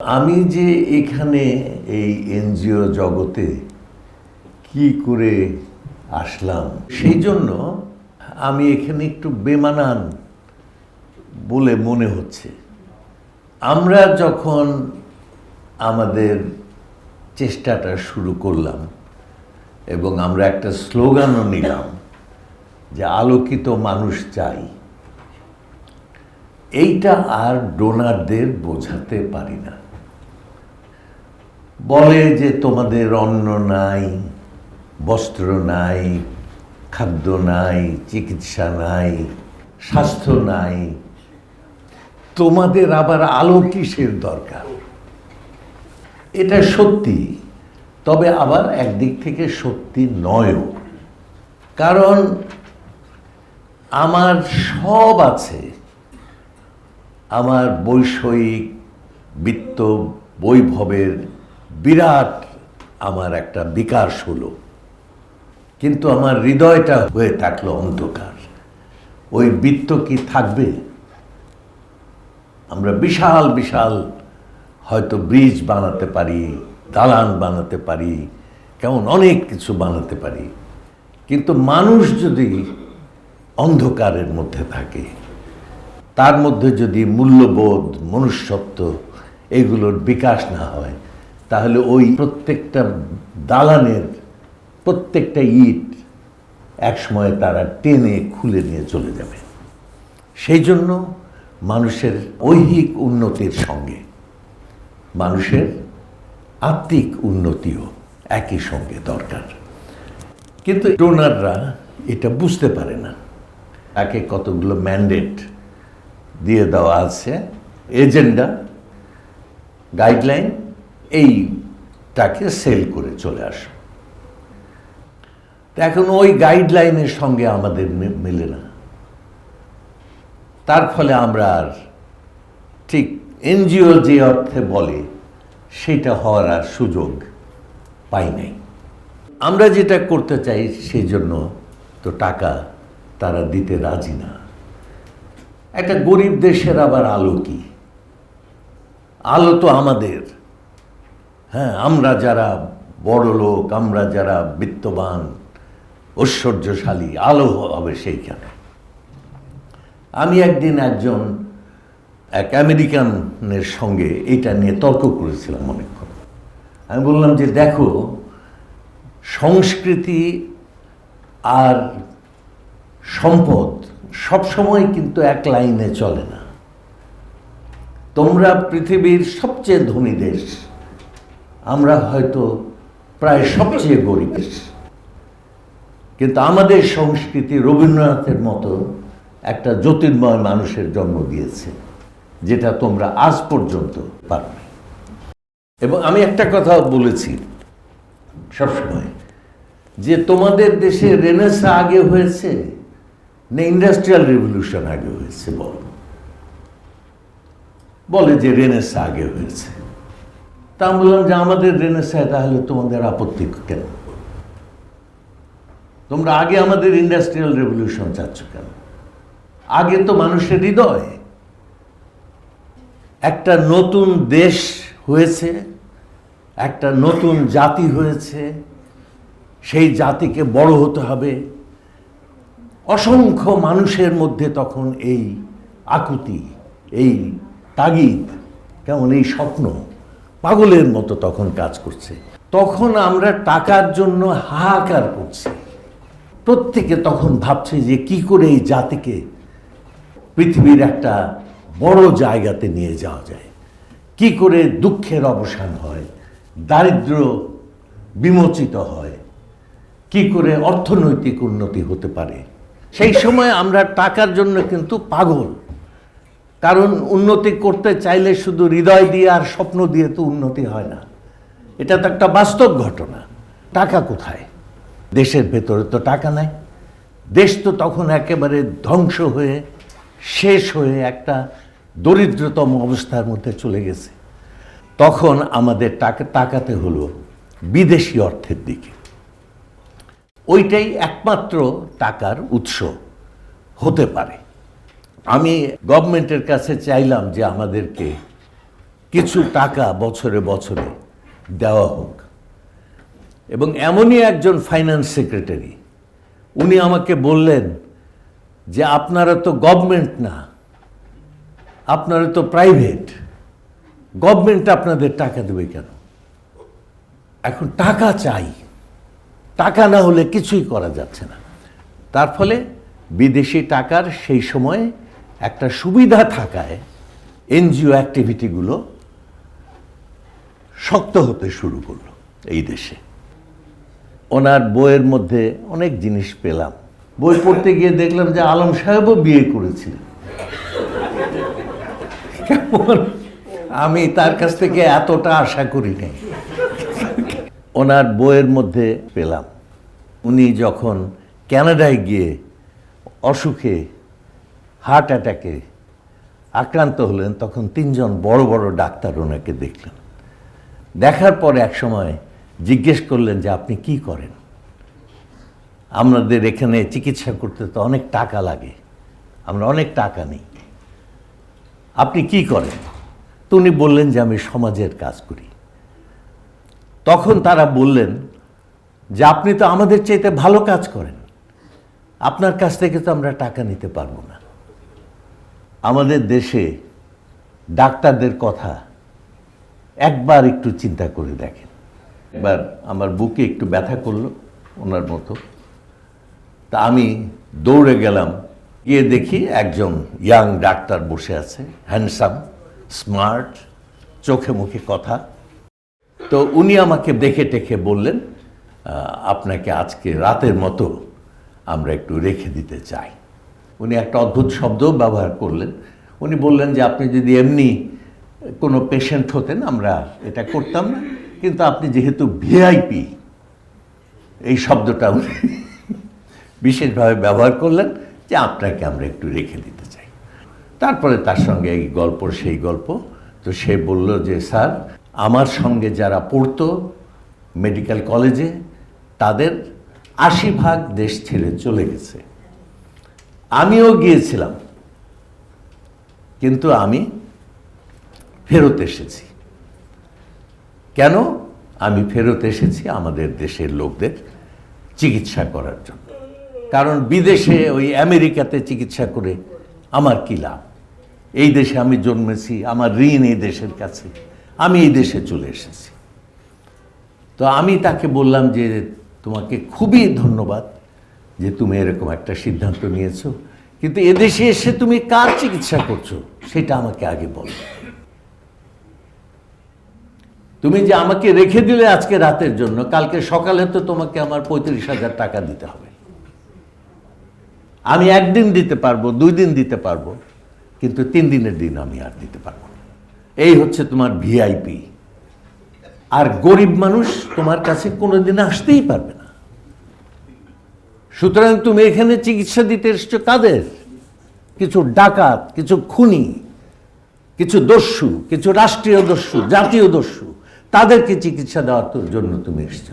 আমি যে এখানে এই এনজিও জগতে কি করে আসলাম, সেই জন্য আমি এখানে একটু বেমানান বলে মনে হচ্ছে। আমরা যখন আমাদের চেষ্টাটা শুরু করলাম এবং আমরা একটা স্লোগানও নিলাম যে আলোকিত মানুষ চাই, এইটা আর ডোনারদের বোঝাতে পারি না। বলে যে তোমাদের অন্ন নাই, বস্ত্র নাই, খাদ্য নাই, চিকিৎসা নাই, স্বাস্থ্য নাই। তোমাদের আবার আলো কিসের দরকার? এটা সত্যি, তবে আবার একদিক থেকে সত্যি নয়ও। কারণ আমার সব আছে। আমার বৈষয়িক, বিত্ত, বৈভবের বিরাট আমার একটা বিকাশ হলো। কিন্তু আমার হৃদয়টা হয়ে থাকল অন্ধকার। ওই বৃত্ত কি থাকবে? আমরা বিশাল বিশাল হয়তো ব্রিজ বানাতে পারি, দালান বানাতে পারি, কেমন অনেক কিছু বানাতে পারি। কিন্তু মানুষ যদি অন্ধকারের মধ্যে থাকে, তার মধ্যে যদি মূল্যবোধ, মনুষ্যত্ব এগুলোর বিকাশ না হয় তাহলে ওই প্রত্যেকটা দালানের প্রত্যেকটা ইট একসময় তারা টেনে খুলে নিয়ে চলে যাবে। সেই জন্য মানুষের ঐহিক উন্নতির সঙ্গে, মানুষের আত্মিক উন্নতিও একই সঙ্গে দরকার। কিন্তু ডোনাররা এটা বুঝতে পারে না। তাকে কতগুলো ম্যান্ডেট দিয়ে দেওয়া আছে। এজেন্ডা, গাইডলাইন এইটাকে সেল করে চলে আসো। এখন ওই গাইডলাইনের সঙ্গে আমাদের মেলে না। তার ফলে আমরা আর ঠিক এনজিও যে অর্থে বলে, সেটা হওয়ার আর সুযোগ পাই নাই। আমরা যেটা করতে চাই সেই জন্য তো টাকা তারা দিতে রাজি না। একটা গরিব দেশের আবার আলো কি? আলো তো আমাদের। হ্যাঁ আমরা যারা বড় লোক, আমরা যারা বিত্তবান, ঐশ্বর্যশালী আলো হবে সেইখানে। আমি একদিন একজন, এক আমেরিকানের সঙ্গে এটা নিয়ে তর্ক করেছিলাম অনেকক্ষণ। আমি বললাম যে, দেখো, সংস্কৃতি আর সম্পদ সবসময় কিন্তু এক লাইনে চলে না। তোমরা পৃথিবীর সবচেয়ে ধনী দেশ আমরা হয়তো প্রায় সবচেয়ে গরিব কিন্তু আমাদের সংস্কৃতি রবীন্দ্রনাথের মতো একটা জ্যোতির্ময় মানুষের জন্ম দিয়েছে, যেটা তোমরা আজ পর্যন্ত পারবে। এবং আমি একটা কথা বলেছি সবসময়, যে তোমাদের দেশে রেনেসা আগে হয়েছে না ইন্ডাস্ট্রিয়াল রেভলিউশন আগে হয়েছে বলো? বলে যে রেনেসা আগে হয়েছে। তা আমি বললাম যে আমাদের রেনেসায় তাহলে তোমাদের আপত্তি কেন? তোমরা আগে আমাদের ইন্ডাস্ট্রিয়াল রেভলিউশন চাচ্ছ কেন? আগে তো মানুষের হৃদয়। একটা নতুন দেশ হয়েছে, একটা নতুন জাতি হয়েছে, সেই জাতিকে বড় হতে হবে। অসংখ্য মানুষের মধ্যে তখন এই আকুতি, এই তাগিদ, কেমন এই স্বপ্ন পাগলের মতো তখন কাজ করছে। তখন আমরা টাকার জন্য হাহাকার করছি। প্রত্যেকে তখন ভাবছে যে কি করে এই জাতিকে পৃথিবীর একটা বড় জায়গাতে নিয়ে যাওয়া যায়। কি করে দুঃখের অবসান হয়, দারিদ্র বিমোচিত হয়, কি করে অর্থনৈতিক উন্নতি হতে পারে। সেই সময় আমরা টাকার জন্য কিন্তু পাগল। কারণ উন্নতি করতে চাইলে শুধু হৃদয় দিয়ে আর স্বপ্ন দিয়ে তো উন্নতি হয় না। এটা তো একটা বাস্তব ঘটনা। টাকা কোথায়? দেশের ভেতরে তো টাকা নাই। দেশ তো তখন একেবারে ধ্বংস হয়ে, শেষ হয়ে একটা দরিদ্রতম অবস্থার মধ্যে চলে গেছে। তখন আমাদের টাকা, তাকাতে হলো বিদেশি অর্থের দিকে। ওইটাই একমাত্র টাকার উৎস হতে পারে। আমি গভর্নমেন্টের কাছে চাইলাম যে আমাদেরকে কিছু টাকা বছরে বছরে দেওয়া হোক। এবং এমনই একজন ফাইন্যান্স সেক্রেটারি উনি আমাকে বললেন যে আপনারা তো গভর্নমেন্ট না, আপনারা তো প্রাইভেট গভর্নমেন্ট আপনাদের টাকা দেবে কেন? এখন টাকা চাই, টাকা না হলে কিছুই করা যাচ্ছে না। তার ফলে বিদেশি টাকার সেই সময় একটা সুবিধা থাকায় এনজিও অ্যাক্টিভিটিগুলো শক্ত হতে শুরু করল এই দেশে। ওনার বইয়ের মধ্যে অনেক জিনিস পেলাম। বই পড়তে গিয়ে দেখলাম যে আলম সাহেবও বিয়ে করেছিলেন। আমি তার কাছ থেকে এতটা আশা করি নাই। ওনার বইয়ের মধ্যে পেলাম। উনি যখন ক্যানাডায় গিয়ে অসুখে হার্ট অ্যাটাকে আক্রান্ত হলেন, তখন তিনজন বড় বড় ডাক্তার ওনাকে দেখলেন। দেখার পরে এক সময় জিজ্ঞেস করলেন যে, আপনি কি করেন? আমাদের এখানে চিকিৎসা করতে তো অনেক টাকা লাগে, আমরা অনেক টাকা নেই। আপনি কি করেন? তো উনি বললেন যে, আমি সমাজের কাজ করি। তখন তারা বললেন যে, আপনি তো আমাদের চাইতে ভালো কাজ করেন। আপনার কাছ থেকে তো আমরা টাকা নিতে পারব না। আমাদের দেশে ডাক্তারদের কথা একবার একটু চিন্তা করে দেখেন। একবার আমার বুকে একটু ব্যথা করল ওনার মতো। তা আমি দৌড়ে গেলাম, গিয়ে দেখি একজন ইয়াং ডাক্তার বসে আছে হ্যান্ডসাম স্মার্ট চোখে মুখে কথা। তো উনি আমাকে দেখে টেখে বললেন আপনাকে আজকে রাতের মতো আমরা একটু রেখে দিতে চাই। উনি একটা অদ্ভুত শব্দ ব্যবহার করলেন। উনি বললেন যে, আপনি যদি এমনি কোনো পেশেন্ট হতেন, আমরা এটা করতাম না। কিন্তু আপনি যেহেতু ভিআইপি এই শব্দটা উনি বিশেষভাবে ব্যবহার করলেন যে, আপনাকে আমরা একটু রেখে দিতে চাই। তারপরে তার সঙ্গে এই গল্প, সেই গল্প। তো সে বলল যে, স্যার, আমার সঙ্গে যারা পড়তো মেডিকেল কলেজে তাদের আশি ভাগ দেশ ছেড়ে চলে গেছে। আমিও গিয়েছিলাম। কিন্তু আমি ফেরত এসেছি। কেন? আমি ফেরত এসেছি আমাদের দেশের লোকদের চিকিৎসা করার জন্য। কারণ বিদেশে ওই আমেরিকাতে চিকিৎসা করে আমার কী লাভ? এই দেশে আমি জন্মেছি, আমার ঋণ এই দেশের কাছে। আমি এই দেশে চলে এসেছি। তো আমি তাকে বললাম যে তোমাকে খুবই ধন্যবাদ। যে তুমি এরকম একটা সিদ্ধান্ত নিয়েছো, কিন্তু এদেশে এসে তুমি কার চিকিৎসা করছ, সেটা আমাকে আগে বলো। তুমি যে আমাকে রেখে দিলে আজকে রাতের জন্য, কালকে সকালে তো তোমাকে আমার পঁয়ত্রিশ হাজার টাকা দিতে হবে। আমি একদিন দিতে পারব, দুই দিন দিতে পারব, কিন্তু তিন দিনের দিন আমি আর দিতে পারব না। এই হচ্ছে তোমার ভিআইপি। আর গরিব মানুষ তোমার কাছে কোনোদিন আসতেই পারবে না। সুতরাং তুমি এখানে চিকিৎসা দিতে এসছো কাদের? কিছু ডাকাত, কিছু খুনি, কিছু দস্যু, কিছু রাষ্ট্রীয় দস্যু, জাতীয় দস্যু, তাদেরকে চিকিৎসা দেওয়ার তো- জন্য তুমি এসছ।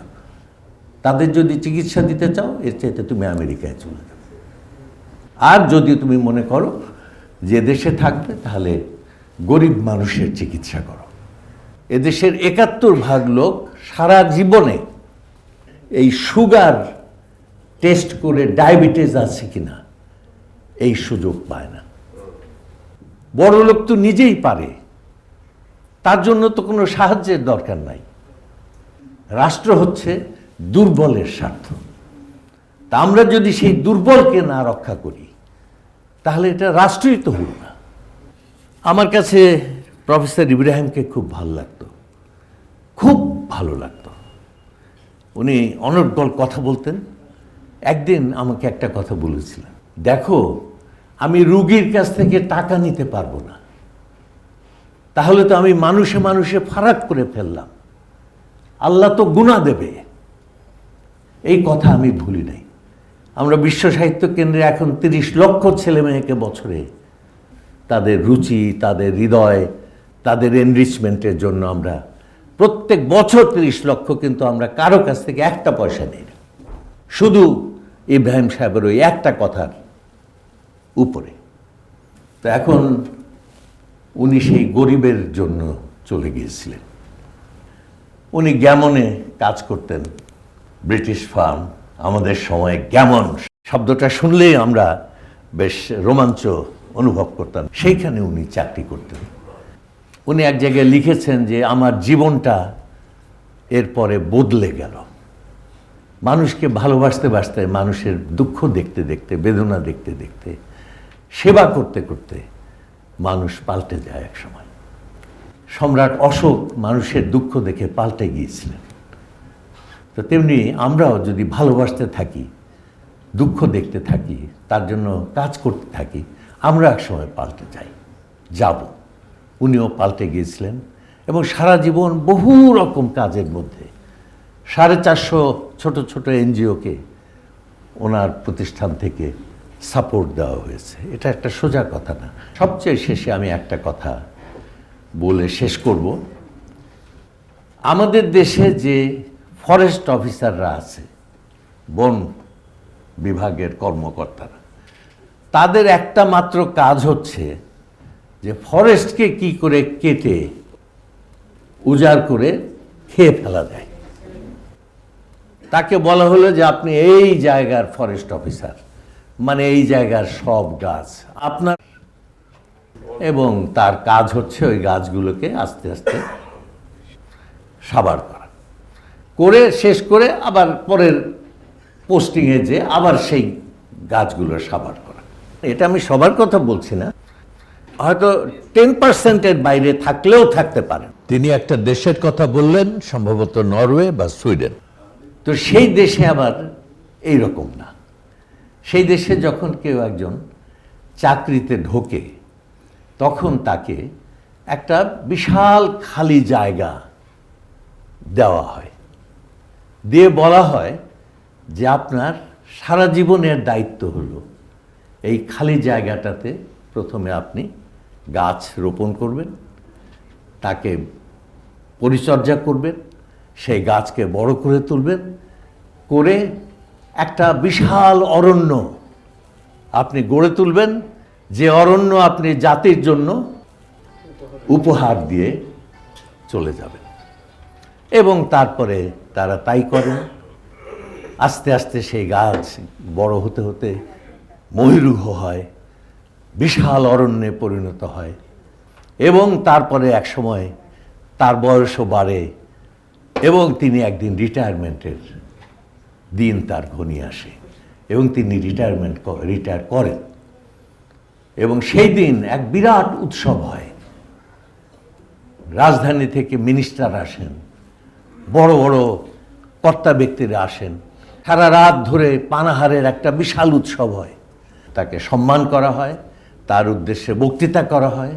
তাদের যদি চিকিৎসা দিতে চাও, এর চাইতে তুমি আমেরিকায় চলে যাবে আর যদি তুমি মনে করো যে দেশে থাকবে, তাহলে গরিব মানুষের চিকিৎসা করো। এদেশের একাত্তর ভাগ লোক সারা জীবনে এই সুগার টেস্ট করে ডায়াবেটিস আছে কিনা, এই সুযোগ পায় না। বড় লোক তো নিজেই পারে, তার জন্য তো কোনো সাহায্যের দরকার নাই। রাষ্ট্র হচ্ছে দুর্বলের স্বার্থ। তা আমরা যদি সেই দুর্বলকে না রক্ষা করি, তাহলে এটা রাষ্ট্রই তো হল না। আমার কাছে প্রফেসর ইব্রাহিমকে খুব ভালো লাগতো, খুব ভালো লাগতো। উনি অনর্গল কথা বলতেন একদিন আমাকে একটা কথা বলেছিলেন দেখো, আমি রুগীর কাছ থেকে টাকা নিতে পারব না। তাহলে তো আমি মানুষে মানুষে ফারাক করে ফেললাম। আল্লাহ তো গুণা দেবে। এই কথা আমি ভুলি নাই। আমরা বিশ্ব সাহিত্য কেন্দ্রে এখন তিরিশ লক্ষ ছেলে মেয়েকে বছরে তাদের রুচি, তাদের হৃদয়, তাদের এনরিচমেন্টের জন্য আমরা প্রত্যেক বছর তিরিশ লক্ষ কিন্তু আমরা কারও কাছ থেকে একটা পয়সা নিই। শুধু ইব্রাহিম সাহেবের ওই একটা কথার উপরে। তো এখন উনি সেই গরিবের জন্য চলে গিয়েছিলেন। উনি গ্যামনে কাজ করতেন ব্রিটিশ ফার্ম, আমাদের সময় গ্যামন শব্দটা শুনলেই আমরা বেশ রোমাঞ্চ অনুভব করতাম। সেইখানে উনি চাকরি করতেন। উনি এক জায়গায় লিখেছেন যে, আমার জীবনটা এরপরে বদলে গেল। মানুষকে ভালোবাসতে বাসতে, মানুষের দুঃখ দেখতে দেখতে, বেদনা দেখতে দেখতে, সেবা করতে করতে মানুষ পাল্টে যায় এক সময়। সম্রাট অশোক মানুষের দুঃখ দেখে পাল্টে গিয়েছিলেন। তো তেমনি আমরাও যদি ভালোবাসতে থাকি, দুঃখ দেখতে থাকি, তার জন্য কাজ করতে থাকি, আমরা এক সময় পাল্টে যাই, যাব। উনিও পাল্টে গিয়েছিলেন এবং সারা জীবন বহু রকম কাজের মধ্যে, সাড়ে চারশো ছোট ছোট এনজিওকে ওনার প্রতিষ্ঠান থেকে সাপোর্ট দেওয়া হয়েছে। এটা একটা সোজা কথা না। সবচেয়ে শেষে আমি একটা কথা বলে শেষ করব। আমাদের দেশে যে ফরেস্ট অফিসাররা আছে, বন বিভাগের কর্মকর্তারা, তাদের একটা মাত্র কাজ হচ্ছে যে ফরেস্টকে কি করে কেটে, উজাড় করে খেয়ে ফেলা যায়। তাকে বলা হলো যে আপনি এই জায়গার ফরেস্ট অফিসার মানে এই জায়গার সব গাছ, আপনার এবং তার কাজ হচ্ছে ওই গাছগুলোকে আস্তে আস্তে সাবার করা। করে শেষ করে আবার পরের পোস্টিংয়ে যে আবার সেই গাছগুলো সাবার করা। এটা আমি সবার কথা বলছি না। হয়তো টেন পার্সেন্টের বাইরে থাকলেও থাকতে পারেন তিনি একটা দেশের কথা বললেন, সম্ভবত নরওয়ে বা সুইডেন। তো সেই দেশে আবার এই রকম না। সেই দেশে যখন কেউ একজন চাকরিতে ঢোকে, তখন তাকে একটা বিশাল খালি জায়গা দেওয়া হয়। দিয়ে বলা হয় যে আপনার সারা জীবনের দায়িত্ব হলো এই খালি জায়গাটাতে প্রথমে আপনি গাছ রোপণ করবেন, তাকে পরিচর্যা করবেন সেই গাছকে বড় করে তুলবেন, করে একটা বিশাল অরণ্য আপনি গড়ে তুলবেন, যে অরণ্য আপনি জাতির জন্য উপহার দিয়ে চলে যাবেন। এবং তারপরে তারা তাই করেন আস্তে আস্তে সেই গাছ বড় হতে হতে ময়ূরুহ হয়, বিশাল অরণ্যে পরিণত হয়। এবং তারপরে এক সময় তার বয়সও বাড়ে এবং তিনি একদিন রিটায়ারমেন্টের দিন তার ঘনিয়ে আসে এবং তিনি রিটায়ারমেন্ট রিটায়ার করেন। এবং সেই দিন এক বিরাট উৎসব হয়। রাজধানী থেকে মিনিস্টার আসেন, বড় বড় কর্তা ব্যক্তিরা আসেন। সারা রাত ধরে পানাহারের একটা বিশাল উৎসব হয়। তাকে সম্মান করা হয়, তার উদ্দেশ্যে বক্তৃতা করা হয়,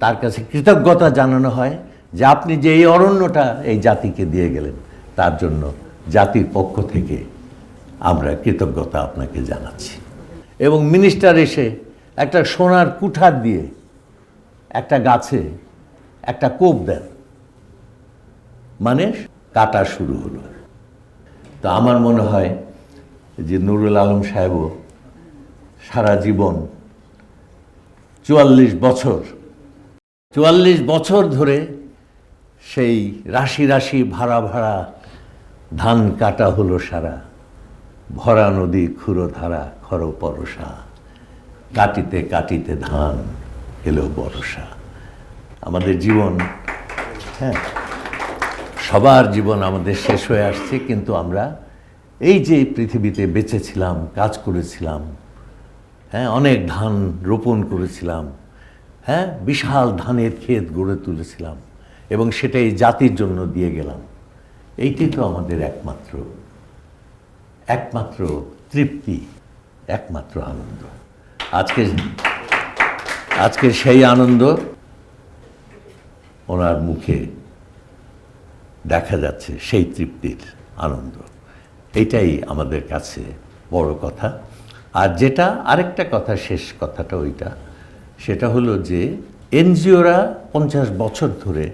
তার কাছে কৃতজ্ঞতা জানানো হয়। যে আপনি যে এই অরণ্যটা এই জাতিকে দিয়ে গেলেন, তার জন্য জাতির পক্ষ থেকে আমরা কৃতজ্ঞতা আপনাকে জানাচ্ছি। এবং মিনিস্টার এসে একটা সোনার কুঠার দিয়ে একটা গাছে একটা কোপ দেন। মানে কাটা শুরু হলো। তো আমার মনে হয় যে নুরুল আলম সাহেবও সারা জীবন চুয়াল্লিশ বছর চুয়াল্লিশ বছর ধরে সেই রাশি রাশি ভাড়া ভাড়া, ধান কাটা হলো সারা, ভরা নদী ক্ষুরো ধারা, খর পরশা কাটিতে কাটিতে ধান এলো বরসা। আমাদের জীবন হ্যাঁ সবার জীবন আমাদের শেষ হয়ে আসছে, কিন্তু আমরা এই যে পৃথিবীতে বেঁচেছিলাম, কাজ করেছিলাম হ্যাঁ অনেক ধান রোপণ করেছিলাম হ্যাঁ বিশাল ধানের ক্ষেত গড়ে তুলেছিলাম এবং সেটাই জাতির জন্য দিয়ে গেলাম। এইটি তো আমাদের একমাত্র একমাত্র তৃপ্তি, একমাত্র আনন্দ। আজকে আজকে সেই আনন্দ ওনার মুখে দেখা যাচ্ছে, সেই তৃপ্তির আনন্দ। এইটাই আমাদের কাছে বড় কথা। আর যেটা আরেকটা কথা, শেষ কথাটা ওইটা, সেটা হলো যে এনজিওরা পঞ্চাশ বছর ধরে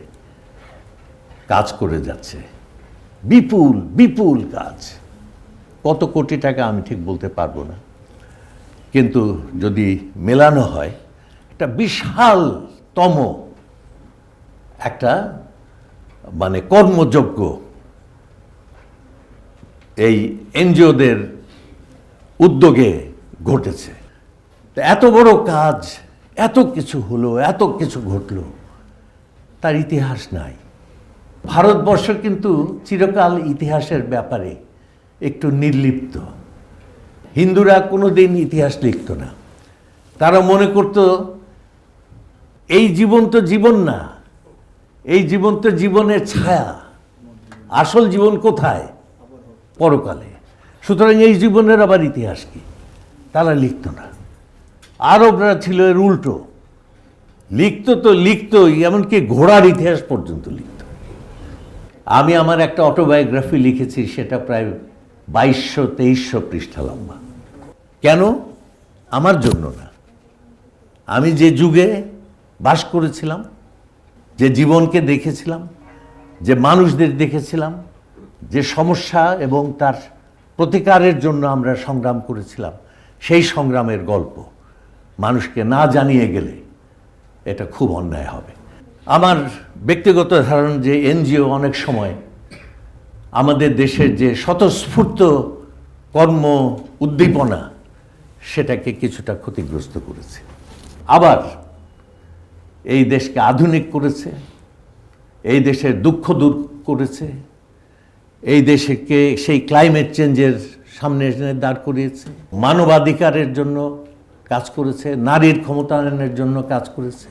কাজ করে যাচ্ছে। বিপুল বিপুল কাজ। কত কোটি টাকা আমি ঠিক বলতে পারব না। কিন্তু যদি মেলানো হয়, একটা বিশালতম একটা মানে কর্মযোগ্য এই এনজিওদের উদ্যোগে ঘটেছে। এত বড় কাজ, এত কিছু হলো, এত কিছু ঘটলো, তার ইতিহাস নাই। ভারতবর্ষ কিন্তু চিরকাল ইতিহাসের ব্যাপারে একটু নির্লিপ্ত। হিন্দুরা কোনো দিন ইতিহাস লিখত না। তারা মনে করত, এই জীবন তো জীবন না, এই জীবন তো জীবনের ছায়া, আসল জীবন কোথায়? পরকালে। সুতরাং এই জীবনের আবার ইতিহাস কি? তারা লিখত না। আরবরা ছিল এর উল্টো। লিখতো তো লিখতোই, এমনকি ঘোড়ার ইতিহাস পর্যন্ত লিখত। আমি আমার একটা অটোবায়োগ্রাফি লিখেছি, সেটা প্রায় বাইশশো, তেইশশো পৃষ্ঠা লম্বা। কেন? আমার জন্য না। আমি যে যুগে বাস করেছিলাম, যে জীবনকে দেখেছিলাম, যে মানুষদের দেখেছিলাম, যে সমস্যা এবং তার প্রতিকারের জন্য আমরা সংগ্রাম করেছিলাম, সেই সংগ্রামের গল্প মানুষকে না জানিয়ে গেলে এটা খুব অন্যায় হবে। আমার ব্যক্তিগত ধারণ যে এনজিও অনেক সময় আমাদের দেশের যে স্বতঃস্ফূর্ত কর্ম উদ্দীপনা সেটাকে কিছুটা ক্ষতিগ্রস্ত করেছে। আবার এই দেশকে আধুনিক করেছে, এই দেশের দুঃখ দূর করেছে, এই দেশকে সেই ক্লাইমেট চেঞ্জের সামনে এনে দাঁড় করিয়েছে। মানবাধিকারের জন্য কাজ করেছে, নারীর ক্ষমতায়নের জন্য কাজ করেছে।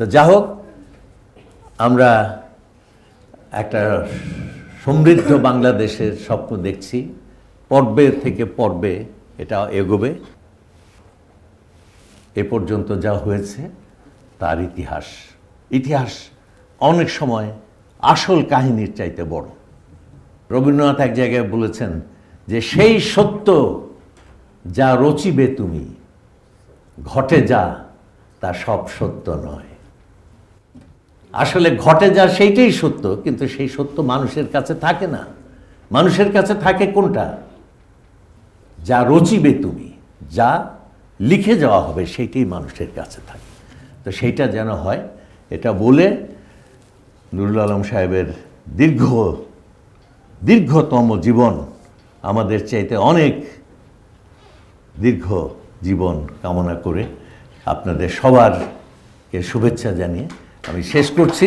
তো যা হোক আমরা একটা সমৃদ্ধ বাংলাদেশের স্বপ্ন দেখছি। পর্বে থেকে পর্বে এটা এগোবে। এ পর্যন্ত যা হয়েছে তার ইতিহাস। ইতিহাস অনেক সময় আসল কাহিনীর চাইতে বড়। রবীন্দ্রনাথ এক জায়গায় বলেছেন যে, সেই সত্য যা রচিবে তুমি, ঘটে যা তা সব সত্য নয়। আসলে ঘটে যা সেইটাই সত্য, কিন্তু সেই সত্য মানুষের কাছে থাকে না। মানুষের কাছে থাকে কোনটা? যা রচিবে তুমি, যা লিখে যাওয়া হবে সেইটাই মানুষের কাছে থাকে। তো সেইটা যেন হয়, এটা বলে নুরুল আলম সাহেবের দীর্ঘ, দীর্ঘতম জীবন আমাদের চাইতে অনেক দীর্ঘ জীবন কামনা করে আপনাদের সবারকে শুভেচ্ছা জানিয়ে আমি শেষ করছি।